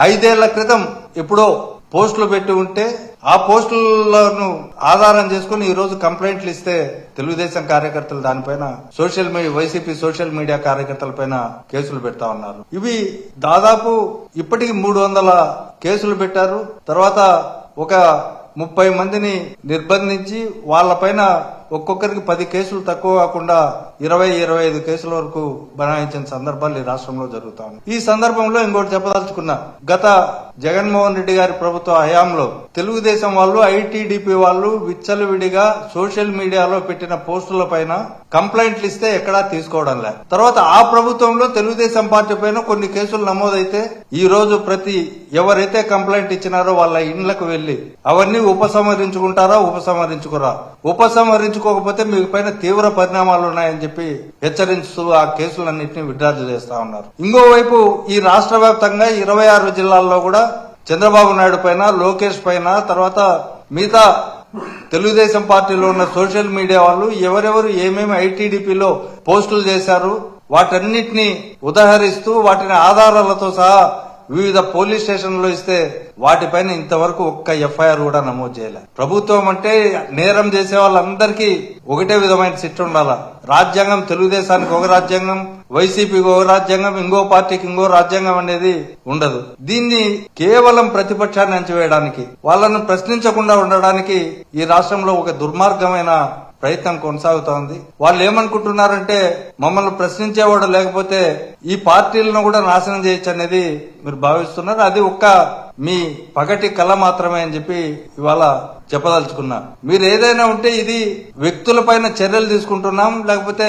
ఐదేళ్ళ క్రితం ఎప్పుడో పోస్టులు పెట్టి ఉంటే ఆ పోస్టులను ఆధారం చేసుకుని ఈ రోజు కంప్లైంట్లు ఇస్తే తెలుగుదేశం కార్యకర్తలు దానిపైన social media YCP social media కార్యకర్తల పైన కేసులు పెడతా ఉన్నారు. ఇవి దాదాపు ఇప్పటికి మూడు వందల కేసులు పెట్టారు. తర్వాత ఒక ముప్పై మందిని నిర్బంధించి వాళ్ళపైన ఒక్కొక్కరికి పది కేసులు తక్కువ కాకుండా ఇరవై ఇరవై ఐదు కేసుల వరకు బనాయించిన సందర్భాలు ఈ రాష్ట్రంలో జరుగుతా ఉన్నాయి. ఈ సందర్భంలో ఇంకోటి చెప్పదలుచుకున్నా గత జగన్మోహన్ రెడ్డి గారి ప్రభుత్వ హయాంలో తెలుగుదేశం వాళ్ళు ఐటీడీపీ వాళ్ళు విచ్చలవిడిగా సోషల్ మీడియాలో పెట్టిన పోస్టుల పైన కంప్లైంట్లు ఇస్తే ఎక్కడా తీసుకోవడం లేదు. తర్వాత ఆ ప్రభుత్వంలో తెలుగుదేశం పార్టీ పైన కొన్ని కేసులు నమోదైతే ఈ రోజు ప్రతి ఎవరైతే కంప్లైంట్ ఇచ్చినారో వాళ్ళ ఇండ్లకు వెళ్ళి అవన్నీ ఉపసంహరించుకుంటారా ఉపసంహరించుకురా? ఉపసంహరించుకోకపోతే మీ పైన తీవ్ర పరిణామాలు ఉన్నాయని చెప్పి హెచ్చరిస్తూ ఆ కేసులన్నింటినీ విడ్రాజు చేస్తా ఉన్నారు. ఇంకోవైపు ఈ రాష్ట్ర వ్యాప్తంగా ఇరవై ఆరు జిల్లాల్లో కూడా చంద్రబాబు నాయుడు పైన లోకేష్ పైన తర్వాత మిగతా తెలుగుదేశం పార్టీలో ఉన్న సోషల్ మీడియా వాళ్ళు ఎవరెవరు ఏమేమి ఐటీడీపీలో పోస్టులు చేశారు వాటన్నిటిని ఉదహరిస్తూ వాటిని ఆధారాలతో సహా వివిధ పోలీస్ స్టేషన్లో ఇస్తే వాటిపైన ఇంతవరకు ఒక్క ఎఫ్ఐఆర్ కూడా నమోదు చేయలేదు ప్రభుత్వం అంటే నేరం చేసే వాళ్ళందరికీ ఒకటే విధమైన శిక్ష ఉండాలా? రాజ్యాంగం తెలుగుదేశానికి ఒక రాజ్యాంగం వైసీపీకి ఒక రాజ్యాంగం ఇంకో పార్టీకి ఇంకో రాజ్యాంగం అనేది ఉండదు. దీన్ని కేవలం ప్రతిపక్షాన్ని అంచివేయడానికి వాళ్ళను ప్రశ్నించకుండా ఉండడానికి ఈ రాష్ట్రంలో ఒక దుర్మార్గమైన ప్రయత్నం కొనసాగుతోంది. వాళ్ళు ఏమనుకుంటున్నారంటే మమ్మల్ని ప్రశ్నించేవాడు లేకపోతే ఈ పార్టీలను కూడా నాశనం చేయొచ్చు అనేది మీరు భావిస్తున్నారు. అది ఒక్క మీ పగటి కళ మాత్రమే అని చెప్పి ఇవాళ చెప్పదలుచుకున్నా. మీరు ఏదైనా ఉంటే ఇది వ్యక్తులపైన చర్యలు తీసుకుంటున్నాం లేకపోతే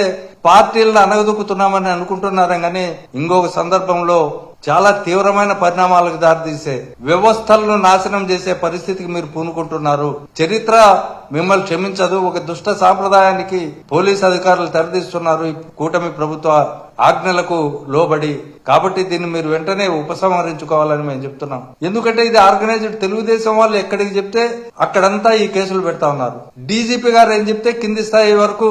పార్టీలను అనగదొక్కుతున్నామని అనుకుంటున్నారం కానీ ఇంకొక సందర్భంలో చాలా తీవ్రమైన పరిణామాలకు దారితీసే వ్యవస్థలను నాశనం చేసే పరిస్థితికి మీరు పూనుకుంటున్నారు. చరిత్ర మిమ్మల్ని క్షమించదు. ఒక దుష్ట సాంప్రదాయానికి పోలీస్ అధికారులు తెరదీస్తున్నారు కూటమి ప్రభుత్వ ఆజ్ఞలకు లోబడి. కాబట్టి దీన్ని మీరు వెంటనే ఉపసంహరించుకోవాలని మేము చెప్తున్నాం. ఎందుకంటే ఇది ఆర్గనైజ్డ్ తెలుగుదేశం వాళ్ళు ఎక్కడికి చెప్తే అక్కడంతా ఈ కేసులు పెడతా ఉన్నారు. డీజీపీ గారు ఏం చెప్తే కింది స్థాయి వరకు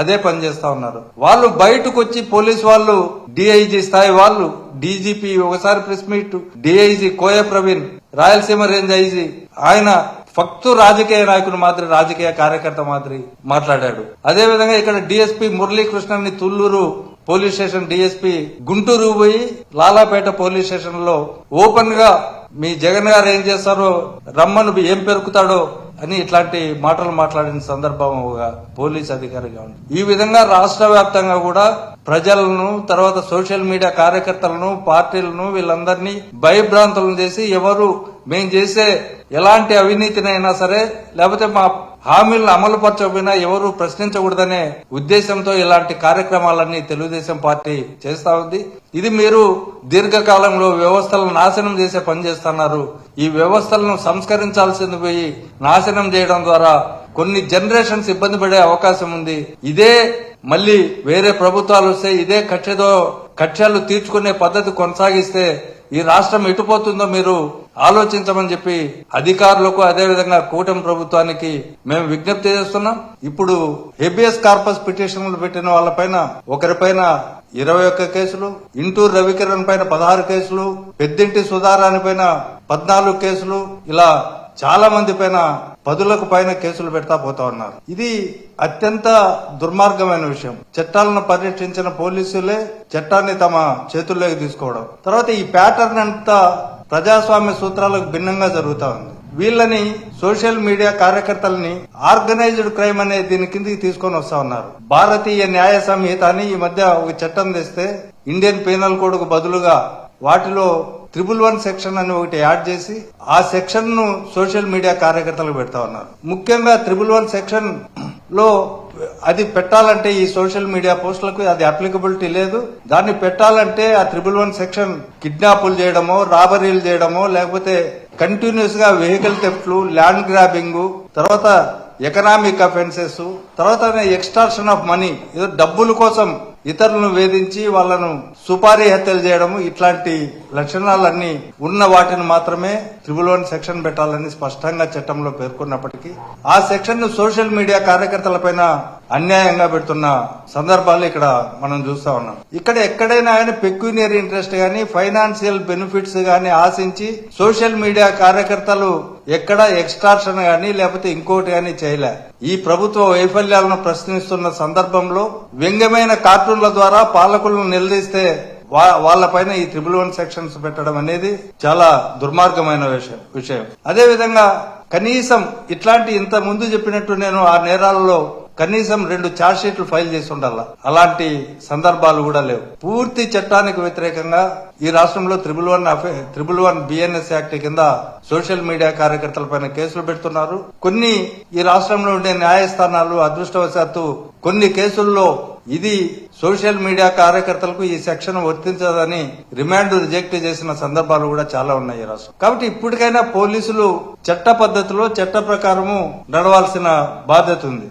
అదే పని చేస్తా ఉన్నారు. వాళ్ళు బయటకు వచ్చి పోలీస్ వాళ్ళు డిఐజీ స్థాయి వాళ్ళు డీజీపీ ఒకసారి press meet DIG Koya Praveen Rayalaseema range IG ఆయన ఫక్తు రాజకీయ నాయకుడు మాదిరి రాజకీయ కార్యకర్త మాదిరి మాట్లాడాడు. అదే విధంగా ఇక్కడ DSP మురళీకృష్ణని Tulluru police station DSP Guntur పోయి లాలాపేట పోలీస్ స్టేషన్లో ఓపెన్గా మీ జగన్ గారు ఏం చేస్తారో రమ్మను ఏం పెరుకుతాడో అని ఇట్లాంటి మాటలు మాట్లాడిన సందర్భం ఒక పోలీస్ అధికారిగా ఉంది. ఈ విధంగా రాష్ట్ర వ్యాప్తంగా కూడా ప్రజలను తర్వాత సోషల్ మీడియా కార్యకర్తలను పార్టీలను వీళ్ళందరినీ భయభ్రాంతులను చేసి ఎవరు మేము చేసే ఎలాంటి అవినీతినైనా సరే లేకపోతే మా హామీలను అమలు పరచకపోయినా ఎవరు ప్రశ్నించకూడదనే ఉద్దేశంతో ఇలాంటి కార్యక్రమాలన్నీ తెలుగుదేశం పార్టీ చేస్తా ఉంది. ఇది మీరు దీర్ఘకాలంలో వ్యవస్థలను నాశనం చేసే పని చేస్తున్నారు. ఈ వ్యవస్థలను సంస్కరించాల్సింది పోయి నాశనం చేయడం ద్వారా కొన్ని జనరేషన్స్ ఇబ్బంది పడే అవకాశం ఉంది. ఇదే మళ్ళీ వేరే ప్రభుత్వాలు వస్తే ఇదే కక్షతో కక్షలు తీర్చుకునే పద్ధతి కొనసాగిస్తే ఈ రాష్ట్రం ఎటుపోతుందో మీరు ఆలోచించమని చెప్పి అధికారులకు అదే విధంగా కూటమి ప్రభుత్వానికి మేము విజ్ఞప్తి చేస్తున్నాం. ఇప్పుడు హెబియస్ కార్పస్ పిటిషన్లు పెట్టిన వాళ్ళపైన ఒకరిపైన ఇరవై ఒక్క కేసులు ఇంటూరు రవికిరణ్ పైన పదహారు కేసులు పెద్దింటి సుధారాణి పైన పద్నాలుగు కేసులు ఇలా చాలా మంది పైన పదులకు పైన కేసులు పెడతా పోతా ఉన్నారు. ఇది అత్యంత దుర్మార్గమైన విషయం. చట్టాలను పరిరక్షించిన పోలీసులే చట్టాన్ని తమ చేతుల్లోకి తీసుకోవడం. తర్వాత ఈ ప్యాటర్న్ అంతా ప్రజాస్వామ్య సూత్రాలకు భిన్నంగా జరుగుతా ఉంది. వీళ్ళని సోషల్ మీడియా కార్యకర్తలని ఆర్గనైజ్డ్ క్రైమ్ అనే దీని కిందకి తీసుకొని వస్తా ఉన్నారు. భారతీయ న్యాయ సంహిత అని ఈ మధ్య ఒక చట్టం తెస్తే ఇండియన్ పీనల్ కోడ్కు బదులుగా వాటిలో త్రిబుల్ వన్ సెక్షన్ అని ఒకటి యాడ్ చేసి ఆ సెక్షన్ను సోషల్ మీడియా కార్యకర్తలకు పెడతా ఉన్నారు. ముఖ్యంగా త్రిబుల్ వన్ సెక్షన్లో అది పెట్టాలంటే ఈ సోషల్ మీడియా పోస్టులకు అది అప్లికబిలిటీ లేదు. దాన్ని పెట్టాలంటే ఆ త్రిబుల్ వన్ సెక్షన్ కిడ్నాపులు చేయడమో రాబరీలు చేయడమో లేకపోతే కంటిన్యూస్గా వెహికల్ థెఫ్ట్లు ల్యాండ్ గ్రాబింగ్ తర్వాత ఎకనామిక్ అఫెన్సెస్ తర్వాత ఎక్స్టార్షన్ ఆఫ్ మనీ ఏదో డబ్బుల కోసం ఇతరులను వేధించి వాళ్ళను సుపారీ హత్యలు చేయడము ఇట్లాంటి లక్షణాలన్నీ ఉన్న వాటిని మాత్రమే త్రిబుల్ వన్ సెక్షన్ పెట్టాలని స్పష్టంగా చట్టంలో పేర్కొన్నప్పటికీ ఆ సెక్షన్ను సోషల్ మీడియా కార్యకర్తలపైన అన్యాయంగా పెడుతున్న సందర్భాలు ఇక్కడ మనం చూస్తా ఉన్నాం. ఇక్కడ ఎక్కడైనా కానీ పెక్యూనియర్ ఇంట్రెస్ట్ గాని ఫైనాన్షియల్ బెనిఫిట్స్ గాని ఆశించి సోషల్ మీడియా కార్యకర్తలు ఎక్కడ ఎక్స్ట్రాక్షన్ గాని లేకపోతే ఇంకోటి గాని చేయలే. ఈ ప్రభుత్వ వైఫల్యాలను ప్రశ్నిస్తున్న సందర్భంలో వ్యంగ్యమైన కార్టూన్ల ద్వారా పాలకులను నిలదీస్తే వా- వాళ్ళపైన ఈ త్రిబుల్ వన్ సెక్షన్స్ పెట్టడం అనేది చాలా దుర్మార్గమైన విషయం విషయం. అదే విధంగా కనీసం ఇట్లాంటి ఇంత ముందు చెప్పినట్టు నేను ఆ నేరాలలో కనీసం రెండు ఛార్జ్ షీట్లు ఫైల్ చేసి ఉండాల. అలాంటి సందర్భాలు కూడా లేవు. పూర్తి చట్టానికి వ్యతిరేకంగా ఈ రాష్ట్రంలో triple one triple one BNS act కింద సోషల్ మీడియా కార్యకర్తలపైన కేసులు పెడుతున్నారు. కొన్ని ఈ రాష్ట్రంలో ఉండే న్యాయస్థానాలు అదృష్టవశాత్తు కొన్ని కేసుల్లో ఇది సోషల్ మీడియా కార్యకర్తలకు ఈ సెక్షన్ వర్తించదని రిమాండ్ రిజెక్ట్ చేసిన సందర్భాలు కూడా చాలా ఉన్నాయి ఈ రాష్ట్రం. కాబట్టి ఇప్పటికైనా పోలీసులు చట్ట పద్ధతిలో చట్ట ప్రకారము నడవాల్సిన బాధ్యత ఉంది.